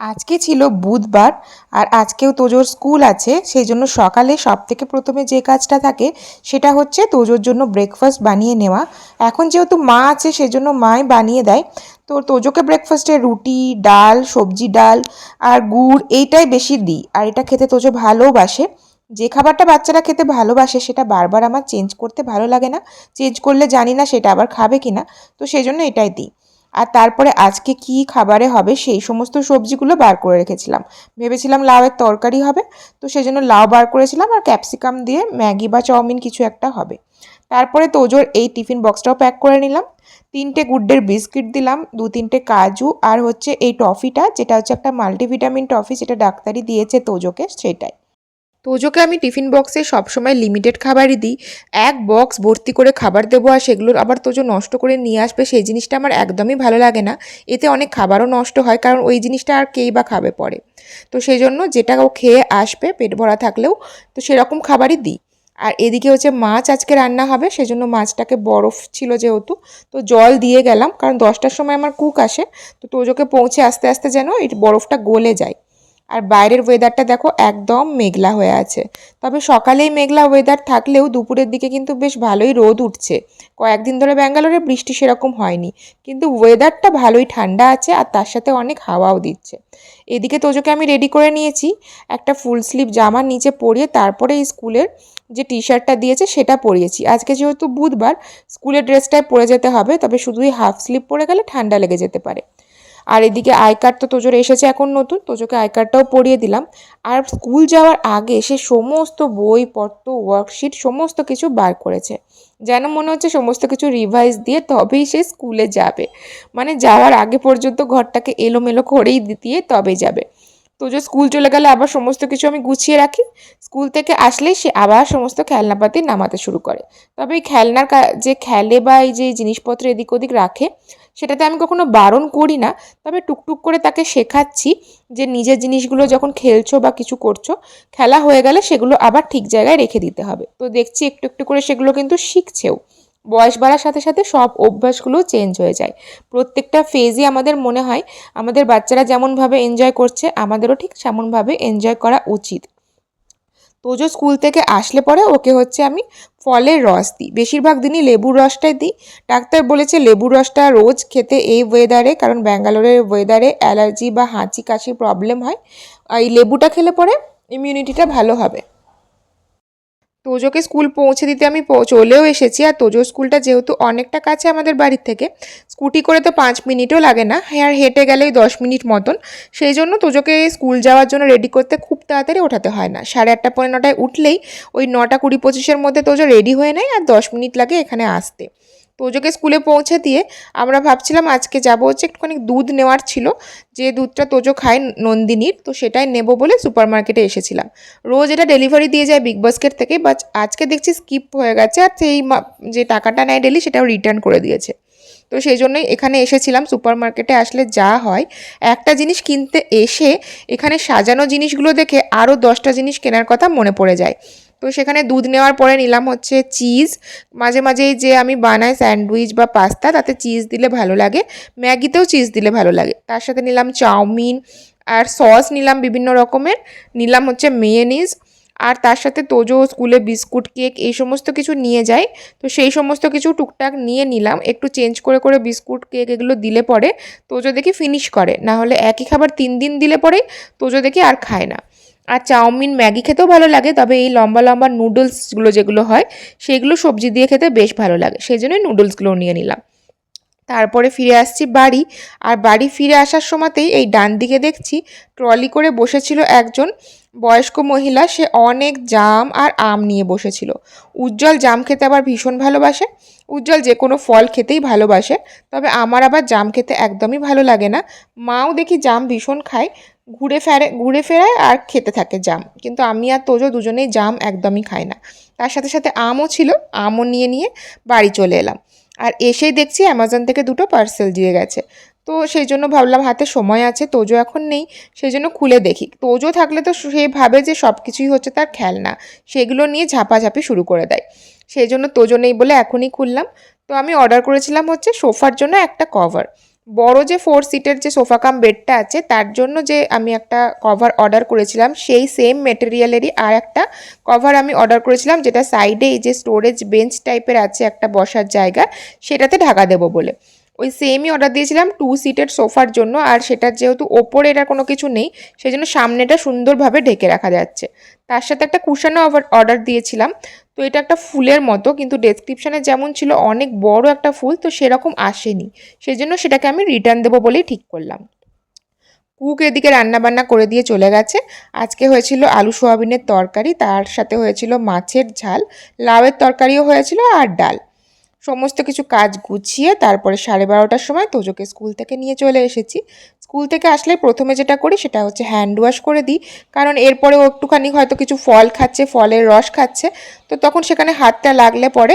আজকে ছিল বুধবার আর আজকেও তোজোর স্কুল আছে, সেই জন্য সকালে সব থেকে প্রথমে যে কাজটা থাকে সেটা হচ্ছে তোজোর জন্য ব্রেকফাস্ট বানিয়ে নেওয়া। এখন যেহেতু মা আছে সেজন্য মাই বানিয়ে দেয়। তো তোজোকে ব্রেকফাস্টে রুটি, ডাল, সবজি ডাল আর গুড় এইটাই বেশি দিই আর এটা খেতে তোজো ভালোবাসে। যে খাবারটা বাচ্চারা খেতে ভালোবাসে সেটা বারবার আমার চেঞ্জ করতে ভালো লাগে না। চেঞ্জ করলে জানি না সেটা আবার খাবে কি না তো সেই জন্য এটাই দিই। আর তারপরে আজকে কি খাবারে হবে সেই সমস্ত সবজিগুলো বার করে রেখেছিলাম। ভেবেছিলাম লাউয়ের তরকারি হবে, তো সেই জন্য লাউ বার করেছিলাম আর ক্যাপসিকাম দিয়ে ম্যাগি বা চাউমিন কিছু একটা হবে। তারপরে তোজোর এই টিফিন বক্সটাও প্যাক করে নিলাম। তিনটে গুড্ডের বিস্কিট দিলাম, দু তিনটে কাজু আর হচ্ছে এই টফিটা, যেটা হচ্ছে একটা মাল্টিভিটামিন টফি, যেটা ডাক্তারি দিয়েছে তোজোকে, সেটাই। তোজোকে আমি টিফিন বক্সে সবসময় লিমিটেড খাবারই দিই। এক বক্স ভর্তি করে খাবার দেবো আর সেগুলোর আবার তোজো নষ্ট করে নিয়ে আসবে, সেই জিনিসটা আমার একদমই ভালো লাগে না। এতে অনেক খাবারও নষ্ট হয়, কারণ ওই জিনিসটা আর কেই বা খাবে পরে। তো সেই জন্য যেটা ও খেয়ে আসবে, পেট ভরা থাকলেও, তো সেরকম খাবারই দিই। আর এদিকে হচ্ছে মাছ আজকে রান্না হবে, সেজন্য মাছটাকে বরফ ছিল যেহেতু, তো জল দিয়ে গেলাম, কারণ দশটার সময় আমার কুক আসে, তো তোজোকে পৌঁছে আস্তে আস্তে যেন এই বরফটা গলে যায়। আর বাইরের ওয়েদারটা দেখো একদম মেঘলা হয়ে আছে। তবে সকালেই মেঘলা ওয়েদার থাকলেও দুপুরের দিকে কিন্তু বেশ ভালোই রোদ উঠছে। কয়েকদিন ধরে ব্যাঙ্গালোরে বৃষ্টি সেরকম হয়নি, কিন্তু ওয়েদারটা ভালোই ঠান্ডা আছে আর তার সাথে অনেক হাওয়াও দিচ্ছে। এদিকে তোজোকে আমি রেডি করে নিয়েছি, একটা ফুল স্লিভ জামার নিচে পরিয়ে তারপরে স্কুলের যে টি শার্টটা দিয়েছে সেটা পরিয়েছি। আজকে যেহেতু বুধবার, স্কুলের ড্রেসটাই পরে যেতে হবে, তবে শুধুই হাফ স্লিভ পরে গেলে ঠান্ডা লেগে যেতে পারে। আর এদিকে আই কার্ড তো তোজোর এসেছে এখন নতুন, তোজোকে আই কার্ডটাও পড়িয়ে দিলাম। আর স্কুল যাওয়ার আগে সে সমস্ত বইপত্র ওয়ার্কশিট সমস্ত কিছু বার করেছে। যেন মনে হচ্ছে সমস্ত কিছু রিভাইজ দিয়ে তবেই সে স্কুলে যাবে। মানে যাওয়ার আগে পর্যন্ত ঘরটাকে এলোমেলো করেই দিয়ে তবে যাবে। তো যে স্কুল চলে গেলে আবার সমস্ত কিছু আমি গুছিয়ে রাখি। স্কুল থেকে আসলেই সে আবার সমস্ত খেলনাপাতি নামাতে শুরু করে। তবে এই খেলনার যে খেলে বা এই যে জিনিসপত্র এদিক ওদিক রাখে সেটাতে আমি কখনো বারণ করি না, তবে টুকটুক করে তাকে শেখাচ্ছি যে নিজের জিনিসগুলো যখন খেলছো বা কিছু করছ, খেলা হয়ে গেলে সেগুলো আবার ঠিক জায়গায় রেখে দিতে হবে। তো দেখছি একটু একটু করে সেগুলো কিন্তু শিখছেও। বয়স বাড়ার সাথে সাথে সব অভ্যাসগুলো চেঞ্জ হয়ে যায়। প্রত্যেকটা ফেজই আমাদের মনে হয়, আমাদের বাচ্চারা যেমনভাবে এনজয় করছে, আমাদেরও ঠিক সেমনভাবে এনজয় করা উচিত। তোজো স্কুল থেকে আসলে পরে ওকে হচ্ছে আমি ফলের রস দিই। বেশিরভাগ দিনই লেবুর রসটাই দিই। ডাক্তার বলেছে লেবুর রসটা রোজ খেতে এই ওয়েদারে কারণ ব্যাঙ্গালোরের ওয়েদারে অ্যালার্জি বা হাঁচি কাশির প্রবলেম হয়। এই লেবুটা খেলে পরে ইমিউনিটিটা ভালো হবে। তোজোকে স্কুল পৌঁছে দিতে আমি চলেও এসেছি। আর তোজো স্কুলটা যেহেতু অনেকটা কাছে আমাদের বাড়ির থেকে, স্কুটি করে তো পাঁচ মিনিটও লাগে না। হ্যাঁ হেঁটে গেলেই দশ মিনিট মতন। সেই জন্য তোজোকে স্কুল যাওয়ার জন্য রেডি করতে খুব তাড়াতাড়ি ওঠাতে হয় না। সাড়ে আটটা পনেরো নটায় উঠলেই ওই নটা কুড়ি পঁচিশের মধ্যে তোজো রেডি হয়ে নেয় আর দশ মিনিট লাগে এখানে আসতে। তোজোকে স্কুলে পৌঁছে দিয়ে আমরা ভাবছিলাম আজকে যাব হচ্ছে একটুখানি দুধ নেওয়ার ছিল। যে দুধটা তোজো খায় নন্দিনীর, তো সেটাই নেব বলে সুপার মার্কেটে এসেছিলাম। রোজ এটা ডেলিভারি দিয়ে যায় বিগ বাস্কেট থেকে, বাট আজকে দেখছি স্কিপ হয়ে গেছে আর সেই যে টাকাটা নেয় ডেলি সেটাও রিটার্ন করে দিয়েছে। তো সেই জন্যই এখানে এসেছিলাম সুপার মার্কেটে আসলে যা হয়। একটা জিনিস কিনতে এসে এখানে সাজানো জিনিসগুলো দেখে আরও দশটা জিনিস কেনার কথা মনে পড়ে যায়। তো সেখানে দুধ নেওয়ার পরে নিলাম হচ্ছে চিজ। মাঝে মাঝেই যে আমি বানাই স্যান্ডউইচ বা পাস্তা, তাতে চিজ দিলে ভালো লাগে। ম্যাগিতেও চিজ দিলে ভালো লাগে। তার সাথে নিলাম চাউমিন আর সস নিলাম বিভিন্ন রকমের। নিলাম হচ্ছে মেয়েনিজ আর তার সাথে তোজো, স্কুলে বিস্কুট, কেক এই সমস্ত কিছু নিয়ে যায় তো সেই সমস্ত কিছু টুকটাক নিয়ে নিলাম। একটু চেঞ্জ করে করে বিস্কুট, কেক এগুলো দিলে পরে তোজো দেখি ফিনিশ করে। না হলে একই খাবার তিন দিন দিলে পরে তোজো দেখি আর খায় না। আর চাউমিন ম্যাগি খেতেও ভালো লাগে, তবে এই লম্বা লম্বা নুডলসগুলো যেগুলো হয়, সেগুলো সবজি দিয়ে খেতে বেশ ভালো লাগে সেই জন্যই নুডলসগুলো নিয়ে নিলাম। তারপরে ফিরে আসছি বাড়ি, আর বাড়ি ফিরে আসার সময়তেই এই ডান দিকে দেখছি ট্রলি করে বসেছিল একজন বয়স্ক মহিলা, সে অনেক জাম আর আম নিয়ে বসেছিল। উজ্জ্বল জাম খেতে আবার ভীষণ ভালোবাসে, উজ্জ্বল যে কোনো ফল খেতেই ভালোবাসে, তবে আমার আবার জাম খেতে একদমই ভালো লাগে না, মাও দেখি জাম ভীষণ খায় ঘুরে ফেরে, ঘুরে ফেরায় আর খেতে থাকে জাম। কিন্তু আমি আর তোজো দুজনেই জাম একদমই খাই না। তার সাথে সাথে আমও ছিল, আমও নিয়ে নিয়ে বাড়ি চলে এলাম। আর এসেই দেখছি অ্যামাজন থেকে দুটো পার্সেল দিয়ে গেছে। তো সেই জন্য ভাবলাম হাতে সময় আছে, তোজো এখন নেই, সেই জন্য খুলে দেখি। তোজো থাকলে তো সে ভাবে যে সব কিছুই হচ্ছে তার খেলনা, সেগুলো নিয়ে ঝাপাঝাপি শুরু করে দেয়। সেই জন্য তোজো নেই বলে এখনই খুললাম। তো আমি অর্ডার করেছিলাম হচ্ছে সোফার জন্য একটা কভার। বড় যে ফোর সিটের যে সোফা কাম বেডটা আছে, তার জন্য যে আমি একটা কভার অর্ডার করেছিলাম, সেই সেম মেটেরিয়ালেরই আর একটা কভার আমি অর্ডার করেছিলাম, যেটা সাইডে এই যে স্টোরেজ বেঞ্চ টাইপের আছে একটা বসার জায়গা, সেটাতে ঢাকা দেবো বলে। ওই সেমই অর্ডার দিয়েছিলাম টু সিটের সোফার জন্য, আর সেটার যেহেতু ওপরে এটা কোনো কিছু নেই সেই জন্য সামনেটা সুন্দরভাবে ঢেকে রাখা যাচ্ছে। তার সাথে একটা কুশানও অর্ডার দিয়েছিলাম। তো এটা একটা ফুলের মতো, কিন্তু ডেসক্রিপশানে যেমন ছিল অনেক বড় একটা ফুল, তো সেরকম আসেনি। সেই জন্য সেটাকে আমি রিটার্ন দেবো বলেই ঠিক করলাম। কুক এদিকে রান্নাবান্না করে দিয়ে চলে গেছে। আজকে হয়েছিল আলু সোয়াবিনের তরকারি, তার সাথে হয়েছিল মাছের ঝাল, লাউয়ের তরকারিও হয়েছিল আর ডাল। সমস্ত কিছু কাজ গুছিয়ে তারপরে সাড়ে বারোটার সময় তোজোকে স্কুল থেকে নিয়ে চলে এসেছি। স্কুল থেকে আসলে প্রথমে যেটা করি সেটা হচ্ছে হ্যান্ড ওয়াশ করে দিই। কারণ এরপরে ও একটুখানি হয়তো কিছু ফল খাচ্ছে, ফলের রস খাচ্ছে। তো তখন সেখানে হাতটা লাগলে পরে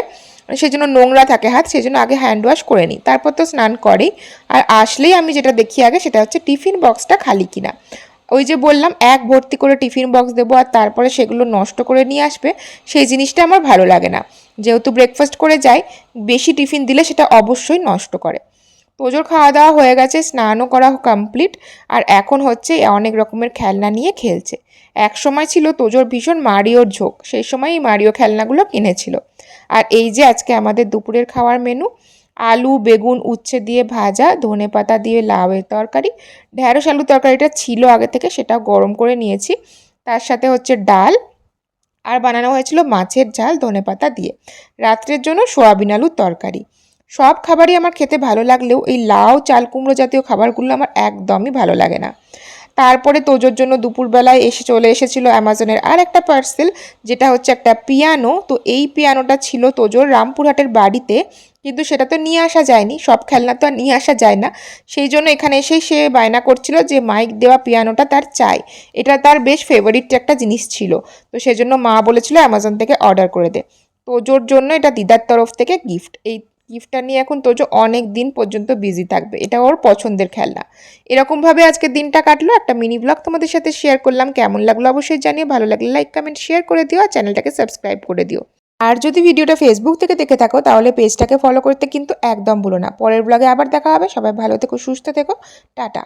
সেই জন্য নোংরা থাকে হাত সেই জন্য আগে হ্যান্ড ওয়াশ করে নিই। তারপর তো স্নান করেই। আর আসলেই আমি যেটা দেখি আগে সেটা হচ্ছে টিফিন বক্সটা খালি কিনা। ওই যে বললাম, এক ভর্তি করে টিফিন বক্স দেবো আর তারপরে সেগুলো নষ্ট করে নিয়ে আসবে, সেই জিনিসটা আমার ভালো লাগে না। যেহেতু ব্রেকফাস্ট করে যাই বেশি টিফিন দিলে সেটা অবশ্যই নষ্ট করে। তোজোর খাওয়া দাওয়া হয়ে গেছে, স্নানও করা কমপ্লিট আর এখন হচ্ছে অনেক রকমের খেলনা নিয়ে খেলছে। এক সময় ছিল তোজোর ভীষণ মারিওর ঝোঁক, সেই সময় এই মারিও খেলনাগুলো কিনেছিল। আর এই যে আজকে আমাদের দুপুরের খাওয়ার মেনু আলু, বেগুন, উচ্ছে দিয়ে ভাজা, ধনে পাতা দিয়ে লাউয়ের তরকারি ঢ্যাঁড়স আলু তরকারিটা ছিল আগে থেকে সেটা গরম করে নিয়েছি। তার সাথে হচ্ছে ডাল আর বানানো হয়েছিল মাছের ঝাল ধনে পাতা দিয়ে। রাত্রের জন্য সোয়াবিন আলুর তরকারি। সব খাবারই আমার খেতে ভালো লাগলেও এই লাউ, চাল কুমড়ো জাতীয় খাবারগুলো আমার একদমই ভালো লাগে না। তারপরে তোজোর জন্য দুপুরবেলায় এসে চলে এসেছিল অ্যামাজনের আর একটা পার্সেল যেটা হচ্ছে একটা পিয়ানো। তো এই পিয়ানোটা ছিল তোজোর রামপুরহাটের বাড়িতে। কিন্তু সেটা তো নিয়ে আসা যায়নি, সব খেলনা তো আর নিয়ে আসা যায় না। সেই জন্য এখানে এসেই সে বায়না করছিল যে মাইক দেওয়া পিয়ানোটা তার চাই। এটা তার বেশ ফেভারিট একটা জিনিস ছিল। তো সেই জন্য মা বলেছিল অ্যামাজন থেকে অর্ডার করে দে। তোজোর জন্য এটা দিদার তরফ থেকে গিফট এই গিফটটা নিয়ে এখন তোজো অনেক দিন পর্যন্ত বিজি থাকবে। এটা ওর পছন্দের খেলনা। এরকমভাবে আজকে দিনটা কাটলো। একটা মিনি ব্লগ তোমাদের সাথে শেয়ার করলাম। কেমন লাগল অবশ্যই জানিয়ে ভালো লাগলে লাইক কমেন্ট শেয়ার করে দিও। আর চ্যানেলটাকে সাবস্ক্রাইব করে দিও। আর যদি ভিডিওটা ফেসবুক থেকে দেখে থাকো, তাহলে পেজটাকে ফলো করতে কিন্তু একদম ভুলো না। পরের ব্লগে আবার দেখা হবে। সবাই ভালো থেকো, সুস্থ থেকো। টাটা।